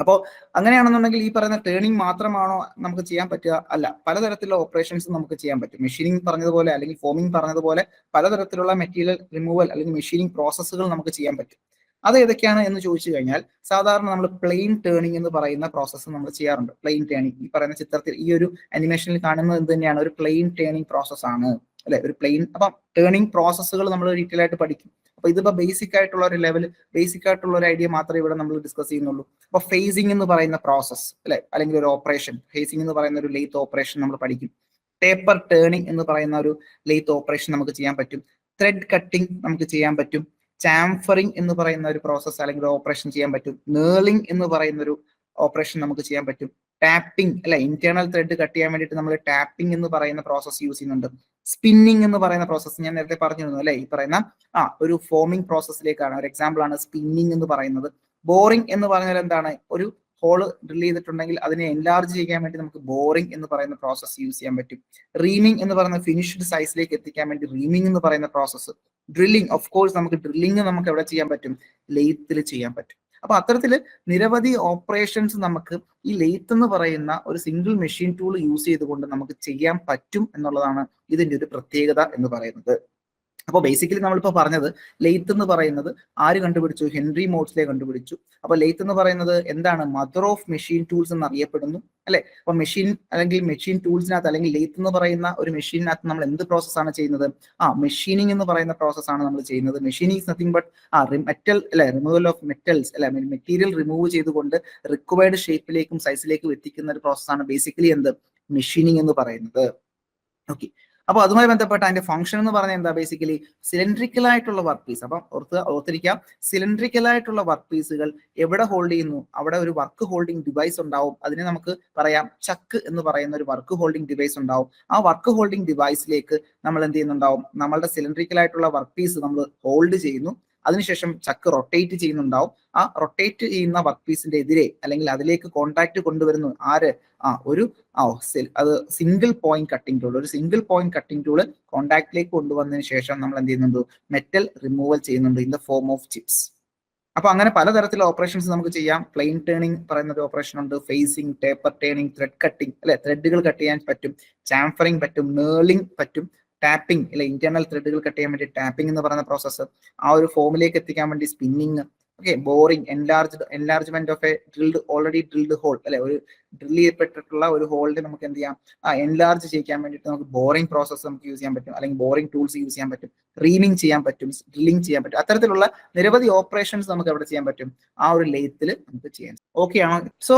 അപ്പോൾ അങ്ങനെയാണെന്നുണ്ടെങ്കിൽ ഈ പറയുന്ന ടേണിംഗ് മാത്രമാണോ നമുക്ക് ചെയ്യാൻ പറ്റുക? അല്ല പലതരത്തിലുള്ള ഓപ്പറേഷൻസ് നമുക്ക് ചെയ്യാൻ പറ്റും. മെഷീനിങ് പറഞ്ഞതുപോലെ അല്ലെങ്കിൽ ഫോമിംഗ് പറഞ്ഞതുപോലെ പലതരത്തിലുള്ള മെറ്റീരിയൽ റിമൂവൽ അല്ലെങ്കിൽ മെഷീനിങ് പ്രോസസ്സുകൾ നമുക്ക് ചെയ്യാൻ പറ്റും. അത് ഏതൊക്കെയാണ് എന്ന് ചോദിച്ചു കഴിഞ്ഞാൽ സാധാരണ നമ്മൾ പ്ലെയിൻ ടേണിംഗ് എന്ന് പറയുന്ന പ്രോസസ്സ് നമ്മൾ ചെയ്യാറുണ്ട്. പ്ലെയിൻ ടേണിംഗ് ഈ പറയുന്ന ചിത്രത്തിൽ ഈ ഒരു അനിമേഷനിൽ കാണുന്നത് എന്ത് തന്നെയാണ്? ഒരു പ്ലെയിൻ ടേണിംഗ് പ്രോസസ് ആണ്. അല്ലെ? ഒരു പ്ലെയിൻ അപ്പം ടേണിംഗ് പ്രോസസ്സുകൾ നമ്മൾ ഡീറ്റെയിൽ ആയിട്ട് പഠിക്കും. അപ്പൊ ഇതിപ്പോ ബേസിക് ആയിട്ടുള്ള ഒരു ലെവൽ ബേസിക് ആയിട്ടുള്ള ഒരു ഐഡിയ മാത്രമേ ഇവിടെ നമ്മൾ ഡിസ്കസ് ചെയ്യുന്നുള്ളൂ. അപ്പൊ ഫേസിംഗ് എന്ന് പറയുന്ന പ്രോസസ് അല്ലെ? അല്ലെങ്കിൽ ഒരു ഓപ്പറേഷൻ ഫേസിംഗ് എന്ന് പറയുന്ന ഒരു ലെയ്ത്ത് ഓപ്പറേഷൻ നമ്മൾ പഠിക്കും. ടേപ്പർ ടേണിംഗ് എന്ന് പറയുന്ന ഒരു ലെയ്ത്ത് ഓപ്പറേഷൻ നമുക്ക് ചെയ്യാൻ പറ്റും. ത്രെഡ് കട്ടിംഗ് നമുക്ക് ചെയ്യാൻ പറ്റും. ചാംഫറിംഗ് എന്ന് പറയുന്ന ഒരു പ്രോസസ് അല്ലെങ്കിൽ ഓപ്പറേഷൻ ചെയ്യാൻ പറ്റും. നേളിംഗ് എന്ന് പറയുന്ന ഒരു ഓപ്പറേഷൻ നമുക്ക് ചെയ്യാൻ പറ്റും. ടാപ്പിംഗ് അല്ലെ? ഇന്റേണൽ ത്രെഡ് കട്ട് ചെയ്യാൻ വേണ്ടിയിട്ട് നമ്മൾ ടാപ്പിംഗ് എന്ന് പറയുന്ന പ്രോസസ് യൂസ് ചെയ്യുന്നുണ്ട്. സ്പിന്നിങ് എന്ന് പറയുന്ന പ്രോസസ്സ് ഞാൻ നേരത്തെ പറഞ്ഞിരുന്നു അല്ലെ? ഈ പറയുന്ന ആ ഒരു ഫോമിംഗ് പ്രോസസ്സിലേക്കാണ് ഒരു എക്സാമ്പിൾ ആണ് സ്പിന്നിങ് എന്ന് പറയുന്നത്. ബോറിംഗ് എന്ന് പറഞ്ഞാൽ എന്താണ്? ഒരു ഹോൾ ഡ്രിൽ ചെയ്തിട്ടുണ്ടെങ്കിൽ അതിനെ എൻലാർജ് ചെയ്യാൻ വേണ്ടി നമുക്ക് ബോറിംഗ് എന്ന് പറയുന്ന പ്രോസസ്സ് യൂസ് ചെയ്യാൻ പറ്റും. റീമിംഗ് എന്ന് പറയുന്ന ഫിനിഷ്ഡ് സൈസിലേക്ക് എത്തിക്കാൻ വേണ്ടി റീമിംഗ് എന്ന് പറയുന്ന പ്രോസസ്സ് ഡ്രില്ലിംഗ് ഓഫ് കോഴ്സ് നമുക്ക് ഡ്രില്ലിംഗ് നമുക്ക് എവിടെ ചെയ്യാൻ പറ്റും? ലെയ്ത്തിൽ ചെയ്യാൻ പറ്റും. അപ്പൊ അത്തരത്തിൽ നിരവധി ഓപ്പറേഷൻസ് നമുക്ക് ഈ ലെയ്ത്ത് എന്ന് പറയുന്ന ഒരു സിംഗിൾ മെഷീൻ ടൂൾ യൂസ് ചെയ്തുകൊണ്ട് നമുക്ക് ചെയ്യാൻ പറ്റും എന്നുള്ളതാണ് ഇതിന്റെ ഒരു പ്രത്യേകത എന്ന് പറയുന്നത്. അപ്പോൾ ബേസിക്കലി നമ്മളിപ്പോൾ പറഞ്ഞത് ലെയ്ത്ത് എന്ന് പറയുന്നത് ആര് കണ്ടുപിടിച്ചു? ഹെൻറി മോഡ്സിലെ കണ്ടുപിടിച്ചു. അപ്പോൾ ലെയ്ത്ത് എന്ന് പറയുന്നത് എന്താണ്? മദർ ഓഫ് മെഷീൻ ടൂൾസ് എന്ന് അറിയപ്പെടുന്നു അല്ലെ? അപ്പോൾ മെഷീൻ അല്ലെങ്കിൽ മെഷീൻ ടൂൾസിനകത്ത് അല്ലെങ്കിൽ ലെയ്ത്ത് എന്ന് പറയുന്ന ഒരു മെഷീനകത്ത് നമ്മൾ എന്ത് പ്രോസസ് ആണ് ചെയ്യുന്നത്? ആ മെഷീനിങ് എന്ന് പറയുന്ന പ്രോസസ് ആണ് നമ്മൾ ചെയ്യുന്നത്. മെഷീനിങ് ഈസ് നത്തിങ് ബട്ട് ആ മെറ്റൽ അല്ലെ? റിമൂവൽ ഓഫ് മെറ്റൽസ് അല്ലെ? മെറ്റീരിയൽ റിമൂവ് ചെയ്തുകൊണ്ട് റിക്വയർഡ് ഷേപ്പിലേക്കും സൈസിലേക്കും എത്തിക്കുന്ന ഒരു പ്രോസസ്സാണ് ബേസിക്കലി എന്ത്? മെഷീനിങ് എന്ന് പറയുന്നത്. ഓക്കെ അപ്പൊ അതുമായി ബന്ധപ്പെട്ട അതിന്റെ ഫംഗ്ഷൻ എന്ന് പറഞ്ഞാൽ എന്താ? ബേസിക്കലി സിലിണ്ട്രിക്കൽ ആയിട്ടുള്ള വർക്ക് പീസ് അപ്പം ഓർത്ത് ഓർത്തിരിക്കാം. സിലിണ്ട്രിക്കൽ ആയിട്ടുള്ള വർക്ക് പീസുകൾ എവിടെ ഹോൾഡ് ചെയ്യുന്നു? അവിടെ ഒരു വർക്ക് ഹോൾഡിംഗ് ഡിവൈസ് ഉണ്ടാവും. അതിനെ നമുക്ക് പറയാം ചക്ക് എന്ന് പറയുന്ന ഒരു വർക്ക് ഹോൾഡിംഗ് ഡിവൈസ് ഉണ്ടാവും. ആ വർക്ക് ഹോൾഡിംഗ് ഡിവൈസിലേക്ക് നമ്മൾ എന്ത് ചെയ്യുന്നുണ്ടാവും? നമ്മളുടെ സിലിണ്ട്രിക്കൽ ആയിട്ടുള്ള വർക്ക് പീസ് നമ്മൾ ഹോൾഡ് ചെയ്യുന്നു. അതിനുശേഷം ചക്ക് റൊട്ടേറ്റ് ചെയ്യുന്നുണ്ടാവും. ആ റൊട്ടേറ്റ് ചെയ്യുന്ന വർക്ക് പീസിന്റെ എതിരെ അല്ലെങ്കിൽ അതിലേക്ക് കോണ്ടാക്ട് കൊണ്ടുവരുന്നു ആര്? ആ ഒരു അത് സിംഗിൾ പോയിന്റ് കട്ടിംഗ് ടൂൾ ഒരു സിംഗിൾ പോയിന്റ് കട്ടിംഗ് ടൂൾ കോൺടാക്റ്റിലേക്ക് കൊണ്ടുവന്നതിന് ശേഷം നമ്മൾ എന്ത് ചെയ്യുന്നുണ്ട്? മെറ്റൽ റിമൂവൽ ചെയ്യുന്നുണ്ട് in the form of chips അപ്പൊ അങ്ങനെ പലതരത്തിലുള്ള ഓപ്പറേഷൻസ് നമുക്ക് ചെയ്യാം. പ്ലെയിൻ ടേണിംഗ് പറയുന്ന ഒരു ഓപ്പറേഷൻ ഉണ്ട്. Facing taper turning thread cutting അല്ലെ? ത്രെഡുകൾ കട്ട് ചെയ്യാൻ പറ്റും. ചാംഫറിംഗ് പറ്റും. നേളിംഗ് പറ്റും. ടാപ്പിംഗ് അല്ലെ ഇന്റർണൽ ത്രെഡുകൾ കട്ട് ചെയ്യാൻ വേണ്ടി ടാപ്പിംഗ് എന്ന് പറയുന്ന പ്രോസസ്സ് ആ ഒരു ഫോമിലേക്ക് എത്തിക്കാൻ വേണ്ടി spinning okay boring enlarged enlargement of a drilled already drilled hole അല്ലെ ഒരു ഡ്രിൽ ചെയ്യപ്പെട്ടിട്ടുള്ള ഒരു ഹോളിനെ നമുക്ക് എന്ത് ചെയ്യാം? ആ എൻലാർജ് ചെയ്യാൻ വേണ്ടിയിട്ട് നമുക്ക് ബോറിംഗ് പ്രോസസ്സ് നമുക്ക് യൂസ് ചെയ്യാൻ പറ്റും. അല്ലെങ്കിൽ ബോറിംഗ് ടൂൾസ് യൂസ് ചെയ്യാൻ പറ്റും. റീമിംഗ് ചെയ്യാൻ പറ്റും. ഡ്രില്ലിംഗ് ചെയ്യാൻ പറ്റും. അത്തരത്തിലുള്ള നിരവധി ഓപ്പറേഷൻസ് നമുക്ക് അവിടെ ചെയ്യാൻ പറ്റും. ആ ഒരു ലേത്തിൽ നമുക്ക് ചെയ്യാൻ ഓക്കെ ആണോ. സോ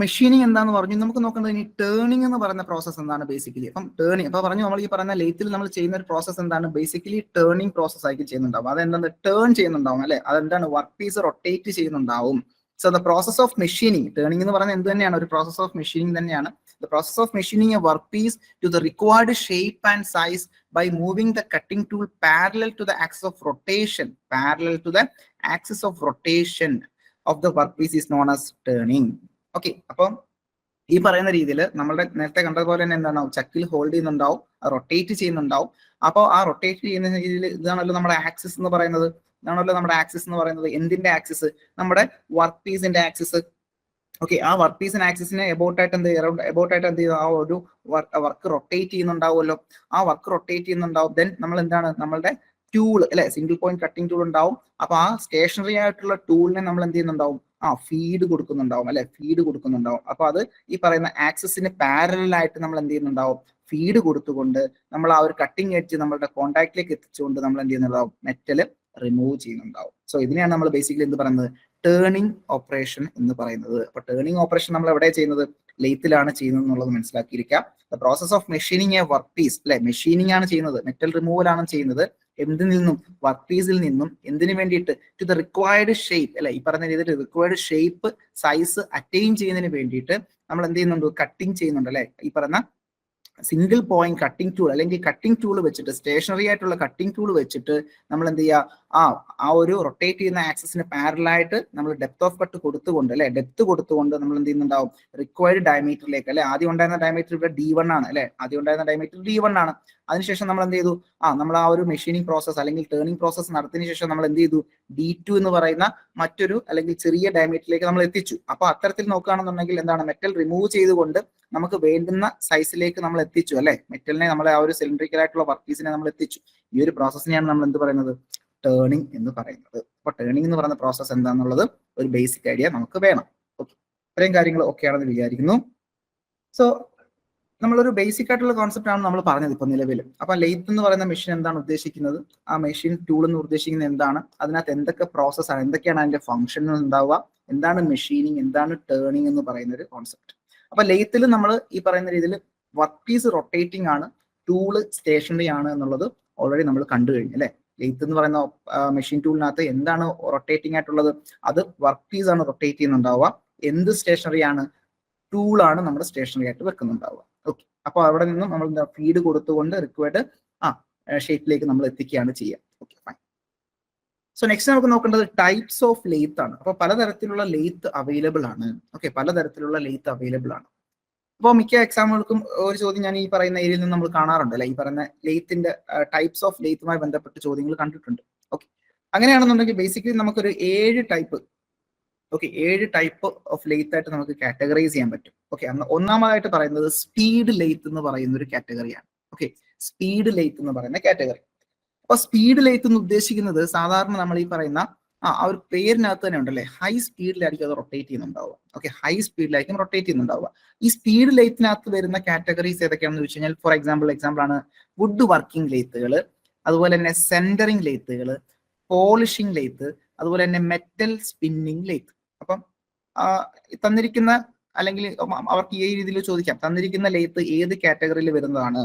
മെഷീനിങ് എന്താന്ന് പറഞ്ഞു. നമുക്ക് നോക്കേണ്ടത് ഇനി ടേണിംഗ് എന്ന് പറയുന്ന പ്രോസസ്സ് എന്താണ് ബേസിക്കലി അപ്പം ടേണിംഗ് അപ്പൊ പറഞ്ഞു നമ്മൾ ഈ പറയുന്ന ലെയ്ത്തിൽ നമ്മൾ ചെയ്യുന്ന ഒരു പ്രോസസ്സ് എന്താണ്? ബേസിക്കലി ടേണിംഗ് പ്രോസസ്സ് ആയിരിക്കും ചെയ്യുന്നുണ്ടാവും. അതെന്താണ്? ടേൺ ചെയ്യുന്നുണ്ടാവും അല്ലെ? അതെന്താണ്? വർക്ക് പീസ് റൊട്ടേറ്റ് ചെയ്യുന്നുണ്ടാവും. So the process of machining turning എന്ന് പറയുന്നത് എന്ത് തന്നെയാണ് ഒരു പ്രോസസ് ഓഫ് മെഷീനിങ് തന്നെയാണ്. The process of machining a work piece to the required shape and size by moving the cutting tool parallel to the axis of rotation parallel to the axis of rotation of the work piece is known as turning. Okay അപ്പം ഈ പറയുന്ന രീതിയിൽ നമ്മളുടെ നേരത്തെ കണ്ടതുപോലെ തന്നെ എന്താണാവും ചക്കിൽ hold ചെയ്യുന്നുണ്ടാവും rotate ചെയ്യുന്നുണ്ടാവും. അപ്പോൾ ആ റൊട്ടേറ്റ് ചെയ്യുന്ന രീതിയിൽ ഇതാണല്ലോ നമ്മുടെ ആക്സിസ് എന്ന് പറയുന്നത്. ഇതാണല്ലോ നമ്മുടെ ആക്സിസ് എന്ന് പറയുന്നത്. എന്തിന്റെ ആക്സിസ് നമ്മുടെ വർക്ക് പീസിന്റെ ആക്സിസ് ഓക്കെ ആ വർക്ക് പീസിന് ആക്സിസിനെ എബൌട്ട് ആയിട്ട് എന്ത് എബൌട്ട് ആയിട്ട് എന്ത് ചെയ്യും ആ ഒരു വർക്ക് റൊട്ടേറ്റ് ചെയ്യുന്നുണ്ടാവുമല്ലോ. ആ വർക്ക് റൊട്ടേറ്റ് ചെയ്യുന്നുണ്ടാവും. ദെൻ നമ്മൾ എന്താണ്? നമ്മളുടെ ടൂൾ അല്ലെ? സിംഗിൾ പോയിന്റ് കട്ടിംഗ് ടൂൾ ഉണ്ടാവും. അപ്പൊ ആ സ്റ്റേഷനറി ആയിട്ടുള്ള ടൂളിനെ നമ്മൾ എന്ത് ചെയ്യുന്നുണ്ടാവും? ആ ഫീഡ് കൊടുക്കുന്നുണ്ടാവും അല്ലെ? ഫീഡ് കൊടുക്കുന്നുണ്ടാവും. അപ്പൊ അത് ഈ പറയുന്ന ആക്സസിന് പാരലായിട്ട് നമ്മൾ എന്ത് ചെയ്യുന്നുണ്ടാവും? ഫീഡ് കൊടുത്തുകൊണ്ട് നമ്മൾ ആ ഒരു കട്ടിംഗ് എഡ്ജ് നമ്മളുടെ കോണ്ടാക്റ്റിലേക്ക് എത്തിച്ചുകൊണ്ട് നമ്മൾ എന്ത് ചെയ്യുന്നുണ്ടാവും? മെറ്റൽ റിമൂവ് ചെയ്യുന്നുണ്ടാവും. സോ ഇതിനെയാണ് നമ്മൾ ബേസിക്കലി എന്ത് പറയുന്നത്? ടേണിംഗ് ഓപ്പറേഷൻ എന്ന് പറയുന്നത്. അപ്പൊ ടേണിംഗ് ഓപ്പറേഷൻ നമ്മൾ എവിടെ ചെയ്യുന്നത്? ലെയ്ത്തിലാണ് ചെയ്യുന്നത് എന്നുള്ളത് മനസ്സിലാക്കിയിരിക്കാം. The process of machining a work piece അല്ലെ? മെഷീനിങ് ആണ് ചെയ്യുന്നത്. മെറ്റൽ റിമൂവൽ ആണ് ചെയ്യുന്നത്. എന്തിൽ നിന്നും? വർക്ക് പീസിൽ നിന്നും. എന്തിനു വേണ്ടിയിട്ട്? ടു ദ റിക്വയർഡ് ഷേപ്പ് അല്ലെ? ഈ പറഞ്ഞ രീതിയിൽ റിക്വയർഡ് ഷേപ്പ് സൈസ് അറ്റൈൻ ചെയ്യുന്നതിന് വേണ്ടിയിട്ട് നമ്മൾ എന്ത് ചെയ്യുന്നുണ്ട്? കട്ടിങ് ചെയ്യുന്നുണ്ട് അല്ലെ? ഈ പറഞ്ഞ സിംഗിൾ പോയിന്റ് കട്ടിംഗ് ടൂൾ അല്ലെങ്കിൽ കട്ടിംഗ് ടൂൾ വെച്ചിട്ട് സ്റ്റേഷനറി ആയിട്ടുള്ള കട്ടിംഗ് ടൂൾ വെച്ചിട്ട് നമ്മൾ എന്ത് ചെയ്യുക? ആ ആ ഒരു റൊട്ടേറ്റ് ചെയ്യുന്ന ആക്സസിന് പാരലായിട്ട് നമ്മൾ ഡെപ്ത് ഓഫ് കട്ട് കൊടുത്തുകൊണ്ട് അല്ലെ? ഡെപ്ത് കൊടുത്തുകൊണ്ട് നമ്മൾ എന്ത് ചെയ്യുന്നുണ്ടാവും? റിക്വയർഡ് ഡയമീറ്ററിലേക്ക് അല്ലെ? ആദ്യം ഉണ്ടായിരുന്ന ഡയമീറ്റർ ഇവിടെ ഡി വൺ ആണ് അല്ലെ? ആദ്യം ഉണ്ടായിരുന്ന ഡയമീറ്റർ ഡി വൺ ആണ്. അതിനുശേഷം നമ്മൾ എന്ത് ചെയ്തു? ആ നമ്മൾ ആ ഒരു മെഷീനിങ് പ്രോസസ് അല്ലെങ്കിൽ ടേണിംഗ് പ്രോസസ് നടത്തിയതിനു ശേഷം നമ്മൾ എന്ത് ചെയ്തു? ഡി ടു എന്ന് പറയുന്ന മറ്റൊരു അല്ലെങ്കിൽ ചെറിയ ഡയമീറ്ററിലേക്ക് നമ്മൾ എത്തിച്ചു. അപ്പൊ അത്തരത്തിൽ നോക്കുകയാണെന്നുണ്ടെങ്കിൽ എന്താണ്? മെറ്റൽ റിമൂവ് ചെയ്തുകൊണ്ട് നമുക്ക് വേണ്ടുന്ന സൈസിലേക്ക് നമ്മൾ എത്തിച്ചു അല്ലെ? മെറ്റലിനെ നമ്മൾ ആ ഒരു സിലിണ്ടറിക്കൽ ആയിട്ടുള്ള വർക്ക് പീസിനെ നമ്മൾ എത്തിച്ചു. ഈ ഒരു പ്രോസസ്സിനെയാണ് നമ്മൾ എന്ത് പറയുന്നത്? ടേണിംഗ് എന്ന് പറയുന്നത്. അപ്പൊ ടേണിംഗ് എന്ന് പറയുന്ന പ്രോസസ്സ് എന്താണെന്നുള്ളത് ഒരു ബേസിക് ഐഡിയ നമുക്ക് വേണം. ഓക്കെ ഇത്രയും കാര്യങ്ങൾ ഓക്കെ ആണെന്ന് വിചാരിക്കുന്നു. സോ നമ്മളൊരു ബേസിക് ആയിട്ടുള്ള കോൺസെപ്റ്റ് ആണ് നമ്മൾ പറഞ്ഞത് ഇപ്പൊ നിലവിൽ. അപ്പൊ ലെയ്ത്ത് എന്ന് പറയുന്ന മെഷീൻ എന്താണ് ഉദ്ദേശിക്കുന്നത്? ആ മെഷീൻ ടൂൾ എന്ന് ഉദ്ദേശിക്കുന്നത് എന്താണ്? അതിനകത്ത് എന്തൊക്കെ പ്രോസസ് ആണ്? എന്തൊക്കെയാണ് അതിന്റെ ഫംഗ്ഷൻ ഉണ്ടാവുക? എന്താണ് മെഷീനിങ് എന്താണ് ടേണിംഗ് എന്ന് പറയുന്ന ഒരു കോൺസെപ്റ്റ് അപ്പൊ ലെയ്ത്തിൽ നമ്മൾ ഈ പറയുന്ന രീതിയിൽ വർക്ക് പീസ് റൊട്ടേറ്റിംഗ് ആണ്. ടൂൾ സ്റ്റേഷനറി ആണ് എന്നുള്ളത് ഓൾറെഡി നമ്മൾ കണ്ടു കഴിഞ്ഞു അല്ലെ? ലെയ്ത്ത് എന്ന് പറയുന്ന മെഷീൻ ടൂളിനകത്ത് എന്താണ് റൊട്ടേറ്റിംഗ് ആയിട്ടുള്ളത് അത് വർക്ക് പീസ് ആണ് റൊട്ടേറ്റ് ചെയ്യുന്നുണ്ടാവുക. എന്ത് സ്റ്റേഷനറി ആണ് ടൂൾ ആണ് നമ്മുടെ സ്റ്റേഷനറി ആയിട്ട് വെക്കുന്നുണ്ടാവുക. ഓക്കെ അപ്പൊ അവിടെ നിന്നും നമ്മൾ എന്താ ഫീഡ് കൊടുത്തുകൊണ്ട് റിക്വയർഡ് ആ ഷേപ്പിലേക്ക് നമ്മൾ എത്തിക്കുകയാണ് ചെയ്യുക. ഓക്കെ ഫൈൻ സോ നെക്സ്റ്റ് നമുക്ക് നോക്കേണ്ടത് ടൈപ്സ് ഓഫ് ലെയ്ത്ത് ആണ്. അപ്പൊ പലതരത്തിലുള്ള ലെയ്ത്ത് അവൈലബിൾ ആണ്. ഓക്കെ പലതരത്തിലുള്ള ലെയ്ത്ത് അവൈലബിൾ ആണ്. അപ്പോൾ മിക്ക എക്സാമുകൾക്കും ഒരു ചോദ്യം ഞാൻ ഈ പറയുന്ന ഏരിയയിൽ നിന്ന് നമ്മൾ കാണാറുണ്ട് അല്ലെ? ഈ പറയുന്ന ലെയ്ത്തിന്റെ ടൈപ്സ് ഓഫ് ലെയ്ത്തുമായി ബന്ധപ്പെട്ട ചോദ്യങ്ങൾ കണ്ടിട്ടുണ്ട്. ഓക്കെ അങ്ങനെയാണെന്നുണ്ടെങ്കിൽ ബേസിക്കലി നമുക്കൊരു ഏഴ് ടൈപ്പ് ഓക്കെ ഏഴ് ടൈപ്പ് ഓഫ് ലെയ്ത്ത് ആയിട്ട് നമുക്ക് കാറ്റഗറൈസ് ചെയ്യാൻ പറ്റും. ഓക്കെ ഒന്നാമതായിട്ട് പറയുന്നത് സ്പീഡ് ലെയ്ത്ത് എന്ന് പറയുന്ന ഒരു കാറ്റഗറിയാണ് ഓക്കെ സ്പീഡ് ലെയ്ത്ത് എന്ന് പറയുന്ന കാറ്റഗറി അപ്പൊ സ്പീഡ് ലെയ്ത്ത് എന്ന് ഉദ്ദേശിക്കുന്നത് സാധാരണ നമ്മൾ ഈ പറയുന്ന ആ ആ ഒരു പേരിനകത്ത് തന്നെ ഉണ്ടല്ലേ? ഹൈ സ്പീഡിലായിരിക്കും അത് റൊട്ടേറ്റ് ചെയ്യുന്നുണ്ടാവുക. ഓക്കെ ഹൈ സ്പീഡിലായിരിക്കും റൊട്ടേറ്റ് ചെയ്യുന്നുണ്ടാവുക. ഈ സ്പീഡ് ലൈത്തിനകത്ത് വരുന്ന കാറ്റഗറീസ് ഏതൊക്കെയാണെന്ന് വെച്ച് കഴിഞ്ഞാൽ ഫോർ എക്സാമ്പിൾ എക്സാമ്പിൾ ആണ് വുഡ് വർക്കിംഗ് ലെയ്ത്തുകൾ അതുപോലെ തന്നെ സെന്ററിങ് ലെയ്ത്തുകൾ പോളിഷിംഗ് ലെയ്ത്ത് അതുപോലെ തന്നെ മെറ്റൽ സ്പിന്നിങ് ലെയ്ത്ത് അപ്പം തന്നിരിക്കുന്ന അല്ലെങ്കിൽ അവർക്ക് ഈ രീതിയിൽ ചോദിക്കാം. തന്നിരിക്കുന്ന ലെയ്ത്ത് ഏത് കാറ്റഗറിയിൽ വരുന്നതാണ്?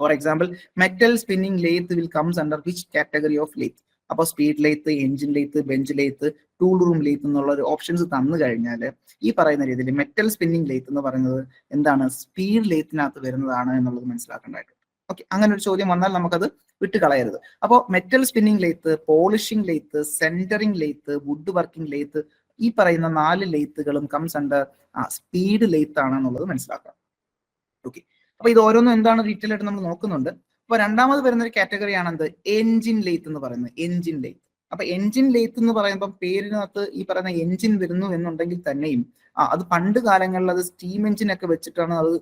For example metal spinning lathe will comes under which category of lathe അപ്പോൾ speed lathe engine lathe bench lathe tool room lathe എന്നുള്ള ഒരു ഓപ്ഷൻസ് തന്നു കഴിഞ്ഞാൽ ഈ പറയുന്ന രീതിയിൽ മെറ്റൽ സ്പിന്നിങ് ലെയ്ത്ത് എന്ന് പറയുന്നത് എന്താണ്? സ്പീഡ് ലെയ്ത്തിനകത്ത് വരുന്നതാണ് എന്നുള്ളത് മനസ്സിലാക്കേണ്ടതായിട്ടുണ്ട്. ഓക്കെ അങ്ങനെ ഒരു ചോദ്യം വന്നാൽ നമുക്കത് വിട്ട് കളയരുത് അപ്പോൾ metal spinning lathe polishing lathe centering lathe wood working lathe ഈ പറയുന്ന നാല് ലെയ്ത്തുകളും കംസ് അണ്ടർ സ്പീഡ് ലെയ്ത്ത് ആണെന്നുള്ളത് മനസ്സിലാക്കാം. ഓക്കെ അപ്പൊ ഇത് ഓരോന്നും എന്താണ് ഡീറ്റെയിൽ ആയിട്ട് നമ്മൾ നോക്കുന്നുണ്ട്. അപ്പൊ രണ്ടാമത് വരുന്ന ഒരു കാറ്റഗറിയാണ് എന്ത് എൻജിൻ ലെയ്ത്ത് എന്ന് പറയുന്നത്. എൻജിൻ ലെയ്ത്ത് അപ്പൊ എൻജിൻ ലെയ്ത്ത് എന്ന് പറയുമ്പോൾ പേരിനകത്ത് ഈ പറയുന്ന എൻജിൻ വരുന്നു എന്നുണ്ടെങ്കിൽ തന്നെയും ആ അത് പണ്ട് കാലങ്ങളിൽ അത് സ്റ്റീം എഞ്ചിൻ ഒക്കെ വെച്ചിട്ടാണ് അത്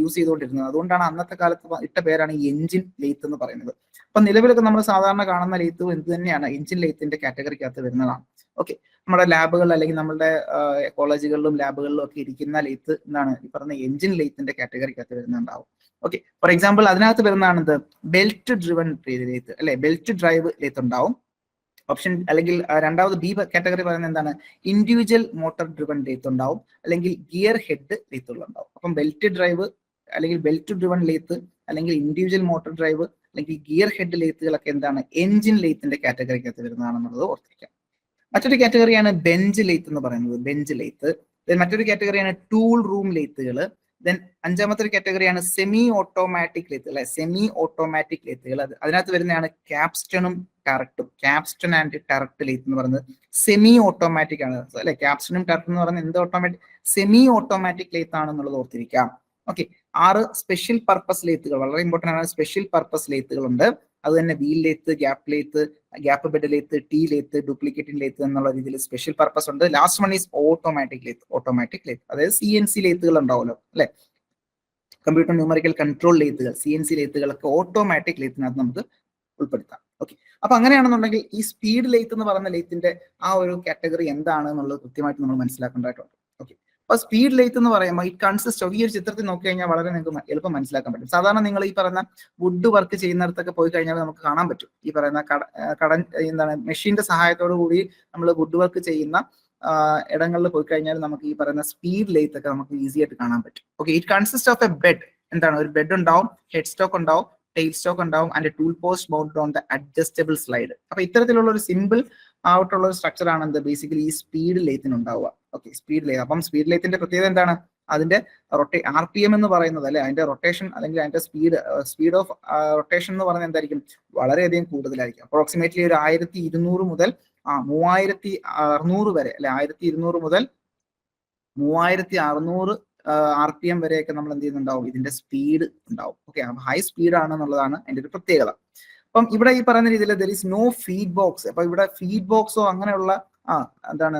യൂസ് ചെയ്തുകൊണ്ടിരുന്നത്. അതുകൊണ്ടാണ് അന്നത്തെ കാലത്ത് ഇട്ട പേരാണ് എൻജിൻ ലെയ്ത്ത് എന്ന് പറയുന്നത്. അപ്പൊ നിലവിലൊക്കെ നമ്മൾ സാധാരണ കാണുന്ന ലെയ്ത്ത് എന്ത് തന്നെയാണ്? എൻജിൻ ലെയ്ത്തിന്റെ കാറ്റഗറിക്കകത്ത് വരുന്നതാണ്. ഓക്കെ. നമ്മുടെ ലാബുകൾ അല്ലെങ്കിൽ നമ്മുടെ കോളേജുകളിലും ലാബുകളിലും ഒക്കെ ഇരിക്കുന്ന ലെയ്ത്ത് എന്താണ് ഈ പറഞ്ഞ എൻജിൻ ലെയ്ത്തിന്റെ കാറ്റഗറിക്കകത്ത് വരുന്നുണ്ടാവും ഓക്കെ ഫോർ എക്സാമ്പിൾ അതിനകത്ത് വരുന്നതാണത് ബെൽറ്റ് ഡ്രിവൺ ലേത്ത് അല്ലെ? ബെൽറ്റ് ഡ്രൈവ് ലേത്ത് ഉണ്ടാവും ഓപ്ഷൻ അല്ലെങ്കിൽ രണ്ടാമത് ബി കാറ്റഗറി പറയുന്നത് എന്താണ്? ഇൻഡിവിജ്വൽ മോട്ടോർ ഡ്രിവൺ ലേത്ത് ഉണ്ടാവും അല്ലെങ്കിൽ ഗിയർ ഹെഡ് ലേത്തുകൾ ഉണ്ടാവും അപ്പം ബെൽറ്റ് ഡ്രൈവ് അല്ലെങ്കിൽ ബെൽറ്റ് ഡ്രിവൺ ലേത്ത് അല്ലെങ്കിൽ ഇൻഡിവിജ്വൽ മോട്ടോർ ഡ്രൈവ് അല്ലെങ്കിൽ ഗിയർ ഹെഡ് ലേത്തുകളൊക്കെ എന്താണ്? എൻജിൻ ലേത്തിന്റെ കാറ്റഗറിക്കകത്ത് വരുന്നതാണെന്നുള്ളത് ഓർത്തിരിക്കാം. മറ്റൊരു കാറ്റഗറിയാണ് ബെഞ്ച് ലേത്ത് എന്ന് പറയുന്നത്. Bench lathe. മറ്റൊരു കാറ്റഗറിയാണ് ടൂൾ റൂം ലെയ്ത്തുകൾ ദെൻ അഞ്ചാമത്തെ ഒരു കാറ്റഗറിയാണ് സെമി ഓട്ടോമാറ്റിക് ലെത്തുകൾ അല്ലെ? സെമി ഓട്ടോമാറ്റിക് ലെത്തുകൾ അത് അതിനകത്ത് വരുന്നതാണ് ക്യാപ്സ്റ്റണും ടറക്റ്റും ക്യാപ്സ്റ്റൺ ആൻഡ് ടറക്ട് ലെയ്ത്ത് എന്ന് പറയുന്നത് സെമി ഓട്ടോമാറ്റിക് ആണ് അല്ലെ? ക്യാപ്സ്റ്റണും ടറക്ട് എന്ന് പറയുന്നത് എന്ത് ഓട്ടോമാറ്റിക് സെമി ഓട്ടോമാറ്റിക് ലെയ്ത്ത് ആണെന്നുള്ളത് ഓർത്തിരിക്കാം. ഓക്കെ ആറ് സ്പെഷ്യൽ പർപ്പസ് ലെയ്ത്തുകൾ വളരെ ഇമ്പോർട്ടന്റ് ആണ്. സ്പെഷ്യൽ പർപ്പസ് ലെയ്ത്തുകൾ ഉണ്ട്. അത് തന്നെ wheel lathe gap lathe gap bed lathe T lathe duplicating lathe എന്നുള്ള രീതിയിൽ സ്പെഷ്യൽ പർപ്പസ് ഉണ്ട്. Last one is automatic lathe automatic lathe അതായത് സി എൻ സി ലേത്തുകൾ ഉണ്ടാവുമല്ലോ അല്ലെ? കമ്പ്യൂട്ടർ ന്യൂമറിക്കൽ കൺട്രോൾ ലേത്തുകൾ സി എൻ സി ലേത്തുകളൊക്കെ ഓട്ടോമാറ്റിക് ലേത്തിനകത്ത് നമുക്ക് ഉൾപ്പെടുത്താം. ഓക്കെ അപ്പൊ അങ്ങനെയാണെന്നുണ്ടെങ്കിൽ ഈ സ്പീഡ് ലേത്ത് എന്ന് പറയുന്ന ലേത്തിന്റെ ആ ഒരു കാറ്റഗറി എന്താണ് എന്നുള്ളത് കൃത്യമായിട്ട് നമ്മൾ മനസ്സിലാക്കേണ്ടതായിട്ടുണ്ട്. ഓക്കെ അപ്പൊ സ്പീഡ് ലൈറ്റ് എന്ന് പറയുമ്പോൾ ഇറ്റ് കൺസിസ്റ്റ് ഓഫ് ഈ ഒരു ചിത്രത്തിൽ നോക്കി കഴിഞ്ഞാൽ വളരെ നിങ്ങൾക്ക് എളുപ്പം മനസ്സിലാക്കാൻ പറ്റും. സാധാരണ നിങ്ങൾ ഈ പറയുന്ന വുഡ് വർക്ക് ചെയ്യുന്നിടത്തൊക്കെ പോയി കഴിഞ്ഞാൽ നമുക്ക് കാണാൻ പറ്റും. ഈ പറയുന്ന കട എന്താണ് മെഷീന്റെ സഹായത്തോടു കൂടി നമ്മൾ വുഡ് വർക്ക് ചെയ്യുന്ന ഇടങ്ങളിൽ പോയി കഴിഞ്ഞാൽ നമുക്ക് ഈ പറയുന്ന സ്പീഡ് ലൈത്ത് ഒക്കെ നമുക്ക് ഈസി ആയിട്ട് കാണാൻ പറ്റും. Okay it consist of a bed എന്താണ്? ഒരു ബെഡ് ഉണ്ടാവും ഹെഡ് സ്റ്റോക്ക് ഉണ്ടാവും ടെയിൽ സ്റ്റോക്ക് ഉണ്ടാവും and tool post mount on the adjustable slide അപ്പൊ ഇത്തരത്തിലുള്ള ഒരു സിമ്പിൾ ആയിട്ടുള്ള ഒരു സ്ട്രക്ചർ ആണ് എന്ത്? ബേസിക്കലി ഈ സ്പീഡ് ലൈത്തിന് ഉണ്ടാവുക. ഓക്കെ സ്പീഡ് ലേത്ത് അപ്പം സ്പീഡ് ലേത്തിന്റെ പ്രത്യേകത എന്താണ്? അതിന്റെ റൊട്ടേ ആർ പി എം എന്ന് പറയുന്നത് അല്ലെ? അതിന്റെ റൊട്ടേഷൻ അല്ലെങ്കിൽ അതിന്റെ സ്പീഡ് സ്പീഡ് ഓഫ് റൊട്ടേഷൻ എന്ന് പറയുന്നത് എന്തായിരിക്കും? വളരെയധികം കൂടുതലായിരിക്കും. അപ്രോക്സിമേറ്റ്ലി ഒരു ആയിരത്തി ഇരുന്നൂറ് മുതൽ ആ മൂവായിരത്തി അറുന്നൂറ് വരെ അല്ലെ? ആയിരത്തി ഇരുന്നൂറ് മുതൽ മൂവായിരത്തി അറുന്നൂറ് ആർ പി എം വരെയൊക്കെ നമ്മൾ എന്ത് ചെയ്യുന്നുണ്ടാവും? ഇതിന്റെ സ്പീഡ് ഉണ്ടാവും. ഓക്കെ ഹൈ സ്പീഡ് ആണ് എന്നുള്ളതാണ് അതിന്റെ ഒരു പ്രത്യേകത. അപ്പം ഇവിടെ ഈ പറയുന്ന രീതിയിൽ there is no feed box അപ്പൊ ഇവിടെ ഫീഡ് ബോക്സോ അങ്ങനെയുള്ള ആ എന്താണ്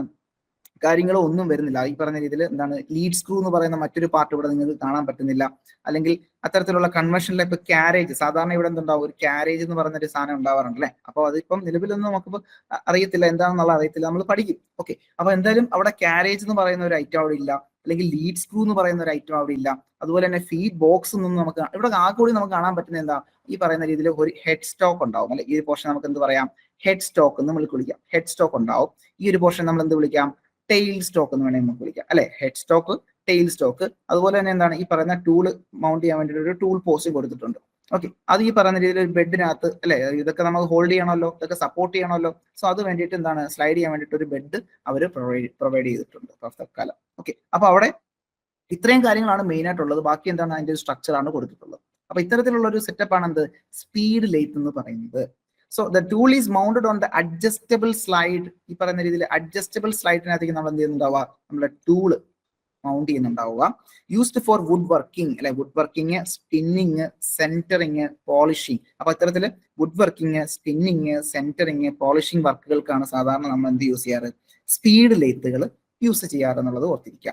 കാര്യങ്ങളോ ഒന്നും വരുന്നില്ല. ഈ പറഞ്ഞ രീതിയിൽ എന്താണ് ലീഡ് സ്ക്രൂ എന്ന് പറയുന്ന മറ്റൊരു പാർട്ട് ഇവിടെ നിങ്ങൾക്ക് കാണാൻ പറ്റുന്നില്ല. അല്ലെങ്കിൽ അത്തരത്തിലുള്ള കൺവെൻഷനിലെ ഇപ്പൊ ക്യാരേജ് സാധാരണ ഇവിടെ എന്തുണ്ടാവും? ഒരു ക്യാരേജ് എന്ന് പറയുന്ന ഒരു സാധനം ഉണ്ടാവാറുണ്ട് അല്ലെ? അപ്പൊ അതിപ്പം നിലവിലൊന്നും നമുക്കിപ്പോ അറിയത്തില്ല. എന്താണെന്നുള്ള അറിയത്തില്ല. നമ്മൾ പഠിക്കും. ഓക്കെ അപ്പൊ എന്തായാലും അവിടെ ക്യാരേജ് എന്ന് പറയുന്ന ഒരു ഐറ്റം അവിടെ ഇല്ല. അല്ലെങ്കിൽ ലീഡ് സ്ക്രൂ എന്ന് പറയുന്ന ഒരു ഐറ്റം അവിടെ ഇല്ല. അതുപോലെ തന്നെ ഫീഡ് ബോക്സ് ഒന്നും നമുക്ക് ഇവിടെ ആ കൂടി നമുക്ക് കാണാൻ പറ്റുന്ന എന്താ? ഈ പറയുന്ന രീതിയിൽ ഒരു ഹെഡ് സ്റ്റോക്ക് ഉണ്ടാവും അല്ലെ? ഈ പോർഷൻ നമുക്ക് എന്ത് പറയാം? ഹെഡ് സ്റ്റോക്ക് എന്ന് നമ്മൾ വിളിക്കാം. ഹെഡ് സ്റ്റോക്ക് ഉണ്ടാവും. ഈ ഒരു പോർഷൻ നമ്മൾ എന്ത് വിളിക്കാം? ടെയിൽ സ്റ്റോക്ക് എന്ന് വേണമെങ്കിൽ നമുക്ക് വിളിക്കാം. അല്ലെ? ഹെഡ് സ്റ്റോക്ക് ടെയിൽ സ്റ്റോക്ക് അതുപോലെ തന്നെ എന്താണ്? ഈ പറയുന്ന ടൂൾ മൗണ്ട് ചെയ്യാൻ വേണ്ടിയിട്ട് ഒരു ടൂൾ പോസ്റ്റ് കൊടുത്തിട്ടുണ്ട്. ഓക്കെ അത് ഈ പറയുന്ന രീതിയിൽ ഒരു ബെഡിനകത്ത് അല്ലെ? ഇതൊക്കെ നമുക്ക് ഹോൾഡ് ചെയ്യണമല്ലോ ഇതൊക്കെ സപ്പോർട്ട് ചെയ്യണമല്ലോ. സോ അത് വേണ്ടിയിട്ട് എന്താണ്? സ്ലൈഡ് ചെയ്യാൻ വേണ്ടിയിട്ട് ഒരു ബെഡ് അവർ പ്രൊവൈഡ് പ്രൊവൈഡ് ചെയ്തിട്ടുണ്ട് തൽക്കാലം ഓക്കെ അപ്പൊ അവിടെ ഇത്രയും കാര്യങ്ങളാണ് മെയിൻ ആയിട്ടുള്ളത്. ബാക്കി എന്താണ് അതിന്റെ ഒരു സ്ട്രക്ചർ ആണ് കൊടുത്തിട്ടുള്ളത്. അപ്പൊ ഇത്തരത്തിലുള്ള ഒരു സെറ്റപ്പ് ആണ് എന്ത്? സ്പീഡ് ലേറ്റ് എന്ന് പറയുന്നത്. So the tool is mounted on the adjustable slide ഈ പറയുന്ന രീതിയിൽ അഡ്ജസ്റ്റബിൾ സ്ലൈഡിനകത്തേക്ക് നമ്മൾ എന്ത് ചെയ്യുന്നുണ്ടാവുക? നമ്മുടെ ടൂൾ മൗണ്ട് ചെയ്യുന്നുണ്ടാവുക. യൂസ്ഡ് ഫോർ വുഡ് വർക്കിംഗ് അല്ലെ? Wood working spinning centering polishing അപ്പൊ ഇത്തരത്തിൽ wood working spinning centering polishing വർക്കുകൾക്കാണ് സാധാരണ നമ്മൾ എന്ത് യൂസ് ചെയ്യാറ്? സ്പീഡ് ലേത്തുകൾ യൂസ് ചെയ്യാറ് എന്നുള്ളത് ഓർത്തിരിക്കുക.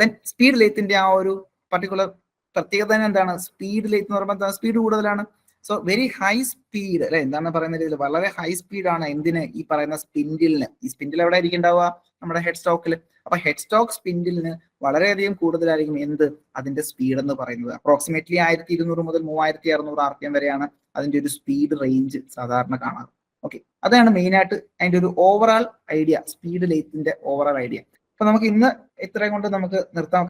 ദെൻ സ്പീഡ് ലേത്തിന്റെ ആ ഒരു പർട്ടിക്കുലർ പ്രത്യേകത തന്നെ എന്താണ്? സ്പീഡ് ലേത്ത് എന്ന് പറയുമ്പോൾ സ്പീഡ് കൂടുതലാണ്. സോ വെരി ഹൈ സ്പീഡ് അല്ലെ? എന്താണ് പറയുന്ന രീതിയിൽ വളരെ ഹൈ സ്പീഡ് ആണ് എന്തിന് ഈ പറയുന്ന സ്പിൻഡിലിന് ഈ സ്പിൻഡിൽ എവിടെ ആയിരിക്കും ഉണ്ടാവുക നമ്മുടെ ഹെഡ് സ്റ്റോക്കിൽ അപ്പൊ ഹെഡ് സ്റ്റോക്ക് സ്പിൻഡിലിന് വളരെയധികം കൂടുതലായിരിക്കും എന്ത്? അതിന്റെ സ്പീഡ് എന്ന് പറയുന്നത്. അപ്രോക്സിമേറ്റ്ലി ആയിരത്തി ഇരുന്നൂറ് മുതൽ മൂവായിരത്തി അറുന്നൂറ് ആർ പി എം വരെയാണ് അതിന്റെ ഒരു സ്പീഡ് റേഞ്ച് സാധാരണ കാണാറ്. ഓക്കെ അതാണ് മെയിൻ ആയിട്ട് അതിന്റെ ഒരു ഓവറാൾ ഐഡിയ സ്പീഡ് ലേത്തിന്റെ ഓവറാൾ ഐഡിയ അപ്പൊ നമുക്ക് ഇന്ന് ഇത്രയും കൊണ്ട് നമുക്ക് നിർത്താം.